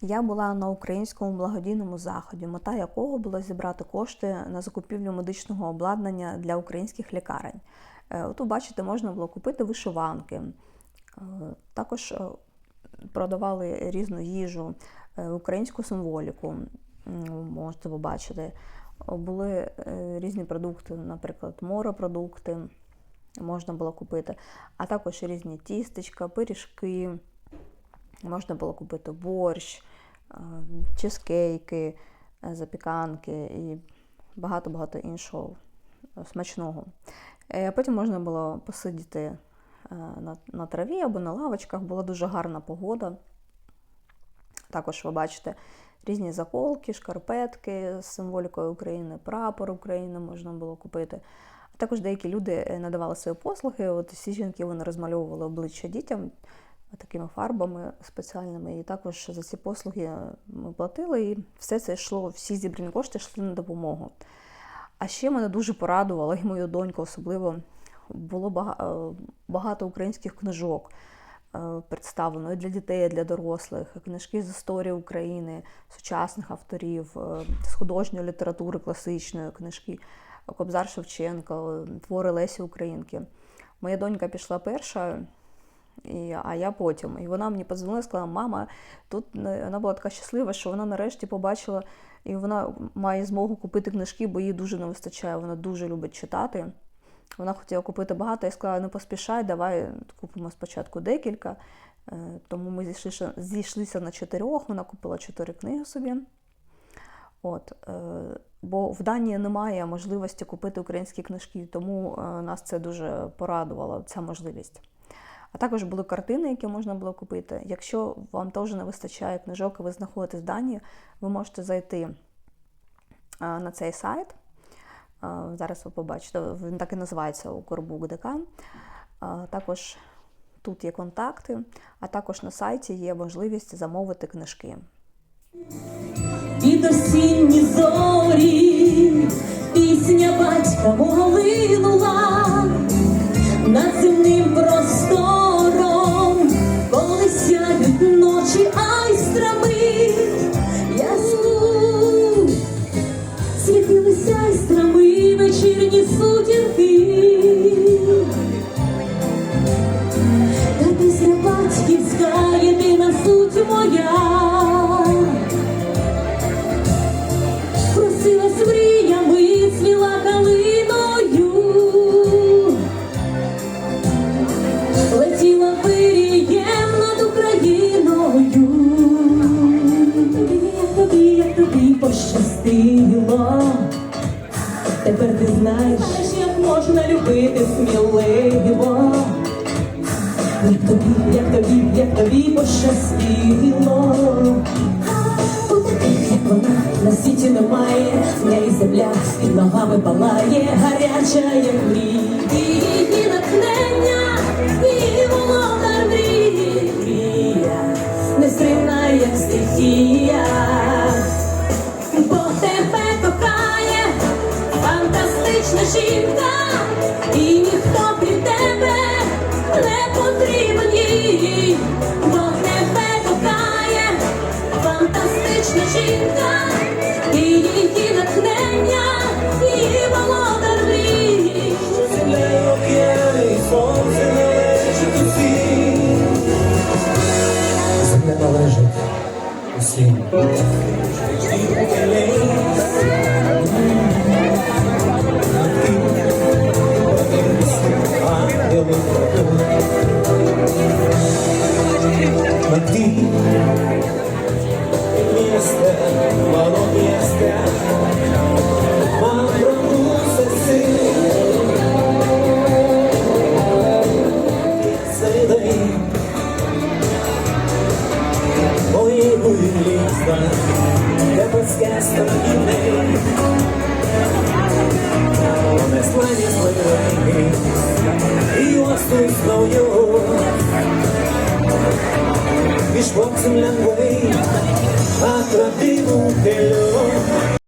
Я була на українському благодійному заході, мета якого була зібрати кошти на закупівлю медичного обладнання для українських лікарень. Е, Тут, бачите, можна було купити вишиванки. Е, Також е, продавали різну їжу, е, українську символіку. Можете побачити. Були е, різні продукти, наприклад, морепродукти можна було купити, а також різні тістечка, пиріжки. Можна було купити борщ, е, чизкейки, е, запіканки і багато-багато іншого е, смачного. Потім можна було посидіти на, траві або на лавочках, була дуже гарна погода. Також ви бачите різні заколки, шкарпетки з символікою України, прапор України можна було купити. Також деякі люди надавали свої послуги. От всі жінки вони розмальовували обличчя дітям такими фарбами спеціальними. І також за ці послуги ми платили, і все це йшло, всі зібрані кошти йшли на допомогу. А ще мене дуже порадувало, і мою доньку особливо було е, багато українських книжок е, представлено і для дітей, і для дорослих, книжки з історії України, сучасних авторів, е, з художньої літератури класичної, книжки Кобзар Шевченка, твори Лесі Українки. Моя донька пішла перша, і, а я потім. І вона мені подзвонила і сказала, мама, тут е, вона була така щаслива, що вона нарешті побачила, і вона має змогу купити книжки, бо їй дуже не вистачає. Вона дуже любить читати. Вона хотіла купити багато, я сказала, не поспішай, давай купимо спочатку декілька. Е, Тому ми зійшлися, зійшлися на чотирьох, вона купила чотири книги собі. От, е, бо в Данії немає можливості купити українські книжки, тому нас це дуже порадувало, ця можливість. А також були картини, які можна було купити. Якщо вам теж не вистачає книжок, і ви знаходитесь в Данії, ви можете зайти на цей сайт. Зараз ви побачите, він так і називається Укрбук.ДК. Також тут є контакти, а також на сайті є можливість замовити книжки. Під осінні зорі пісня батька мого линула над земним пощастило. Тепер ти знаєш, як можна любити сміливо. Як тобі, як тобі, як тобі пощастило. У таких, як вона, на світі немає, в неї земля під ногами палає, гаряча, як мрій. Її натхнення, і володар мрії. Жінка, і ніхто крім тебе не потрібен їй. Бог тебе кохає, фантастична жінка, і її натхнення, і володар мрій. Земля належить усім. Ти місце, мало пронусе сил. цей день Мої ліста, де безкеста і неї Неслані сливи, і остуй зною Walk some long way,